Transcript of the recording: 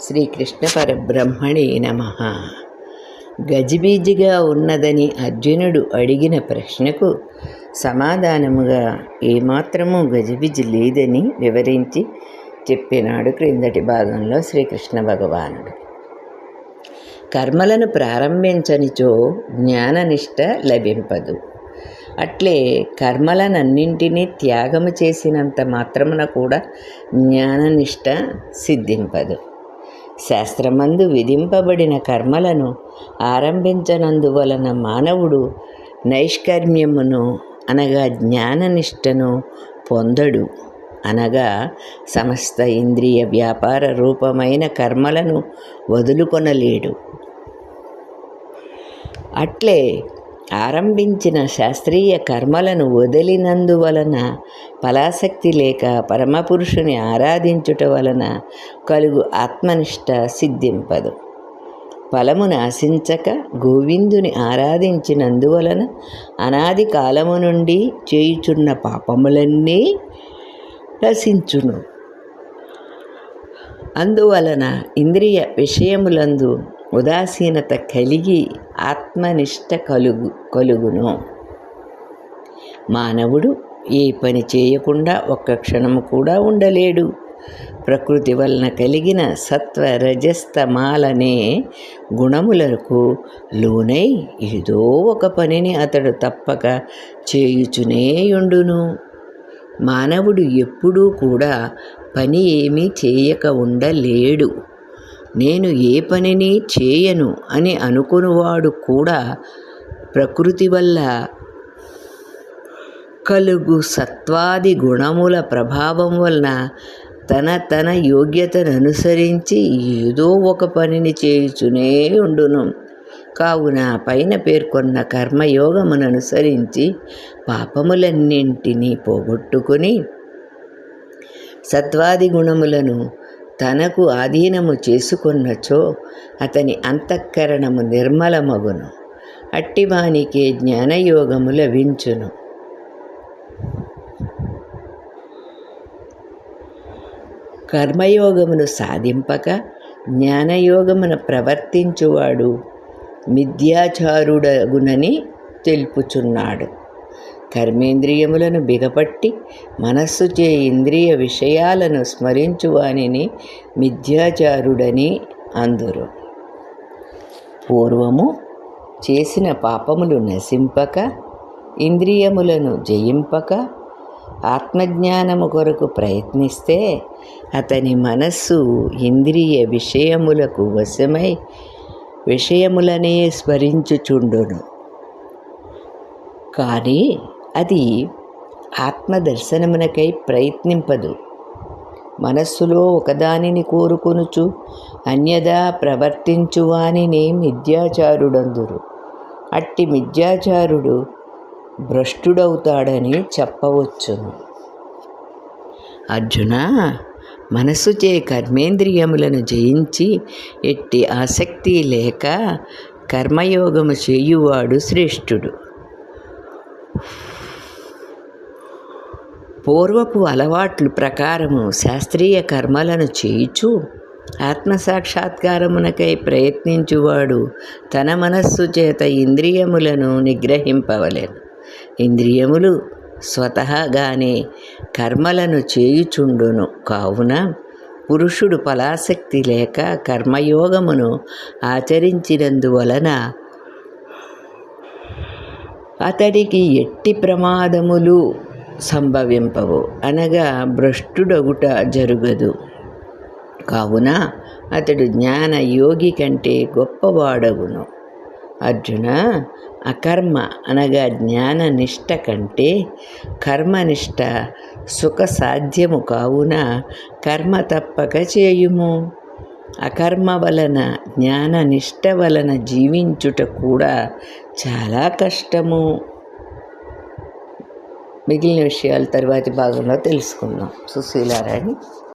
శ్రీకృష్ణ పరబ్రహ్మణే నమ. గజిబీజిగా ఉన్నదని అర్జునుడు అడిగిన ప్రశ్నకు సమాధానముగా ఏమాత్రము గజిబిజి లేదని వివరించి చెప్పినాడు క్రిందటి భాగంలో శ్రీకృష్ణ భగవానుడు. కర్మలను ప్రారంభించనిచో జ్ఞాననిష్ట లభింపదు. అట్లే కర్మలనన్నింటినీ త్యాగము చేసినంత మాత్రమున కూడా జ్ఞాననిష్ట సిద్ధింపదు. శాస్త్రమందు విధింపబడిన కర్మలను ఆరంభించనందువలన మానవుడు నైష్కర్మ్యమును అనగా జ్ఞాననిష్టను పొందడు. అనగా సమస్త ఇంద్రియ వ్యాపార రూపమైన కర్మలను వదులుకొనలేడు. అట్లే ఆరంభించిన శాస్త్రీయ కర్మలను వదిలినందువలన ఫలాసక్తి లేక పరమపురుషుని ఆరాధించుట వలన కలుగు ఆత్మనిష్ట సిద్ధింపదు. ఫలమును ఆశించక గోవిందుని ఆరాధించినందువలన అనాది కాలము నుండి చేయుచున్న పాపములన్నీ నశించును. అందువలన ఇంద్రియ విషయములందు ఉదాసీనత కలిగి ఆత్మనిష్ట కలుగు కలుగును. మానవుడు ఏ పని చేయకుండా ఒక్క క్షణము కూడా ఉండలేడు. ప్రకృతి వలన కలిగిన సత్వ రజస్తమాలనే గుణములకు లోనై ఏదో ఒక పనిని అతడు తప్పక చేయుచునేయుండును మానవుడు ఎప్పుడూ కూడా పని ఏమీ చేయక ఉండలేడు. నేను ఏ పనిని చేయను అని అనుకునివాడు కూడా ప్రకృతి వల్ల కలుగు సత్వాది గుణముల ప్రభావం వలన తన తన యోగ్యతను అనుసరించి ఏదో ఒక పనిని చేయుచునే ఉండును. కావున పైన పేర్కొన్న కర్మయోగమును అనుసరించి పాపములన్నింటినీ పోగొట్టుకొని సత్వాది గుణములను తనకు ఆధీనము చేసుకున్నచో అతని అంతఃకరణము నిర్మలమగును. అట్టివానికే జ్ఞానయోగము లభించును. కర్మయోగమును సాధింపక జ్ఞానయోగమును ప్రవర్తించువాడు మిథ్యాచారుడగునని తెలుపుచున్నాడు. కర్మేంద్రియములను బిగపట్టి మనస్సు చే ఇంద్రియ విషయాలను స్మరించువానిని మిథ్యాచారుడని అందురు. పూర్వము చేసిన పాపములు నశింపక ఇంద్రియములను జయింపక ఆత్మజ్ఞానము కొరకు ప్రయత్నిస్తే అతని మనస్సు ఇంద్రియ విషయములకు వశమై విషయములనే స్మరించుచుండును. కానీ అది ఆత్మదర్శనమునకై ప్రయత్నింపదు. మనస్సులో ఒకదానిని కోరుకొనుచు అన్యదా ప్రవర్తించువానిని మిథ్యాచారుడందురు. అట్టి మిథ్యాచారుడు భ్రష్టుడవుతాడని చెప్పవచ్చును. అర్జున మనసుచే కర్మేంద్రియములను జయించి ఎట్టి ఆసక్తి లేక కర్మయోగము చేయువాడు శ్రేష్ఠుడు. పూర్వపు అలవాట్లు ప్రకారము శాస్త్రీయ కర్మలను చేయుచు ఆత్మసాక్షాత్కారమునకై ప్రయత్నించువాడు తన మనస్సు చేత ఇంద్రియములను నిగ్రహింపవలెను. ఇంద్రియములు స్వతహాగానే కర్మలను చేయుచుండును. కావున పురుషుడు ఫలాసక్తి లేక కర్మయోగమును ఆచరించినందువలన అతడికి ఎట్టి ప్రమాదములు సంభవింపవు. అనగా భ్రష్టుడగుట జరుగదు. కావున అతడు జ్ఞాన యోగి కంటే గొప్పవాడగును. అర్జున అకర్మ అనగా జ్ఞాన నిష్ట కంటే కర్మనిష్ట సుఖ సాధ్యము కావున కర్మ తప్పక చేయుము. అకర్మ వలన జ్ఞాన నిష్ట వలన జీవించుట కూడా చాలా కష్టము. మిగిలిన విషయాలు తర్వాతి భాగంలో తెలుసుకుందాం. సుశీలారాణి.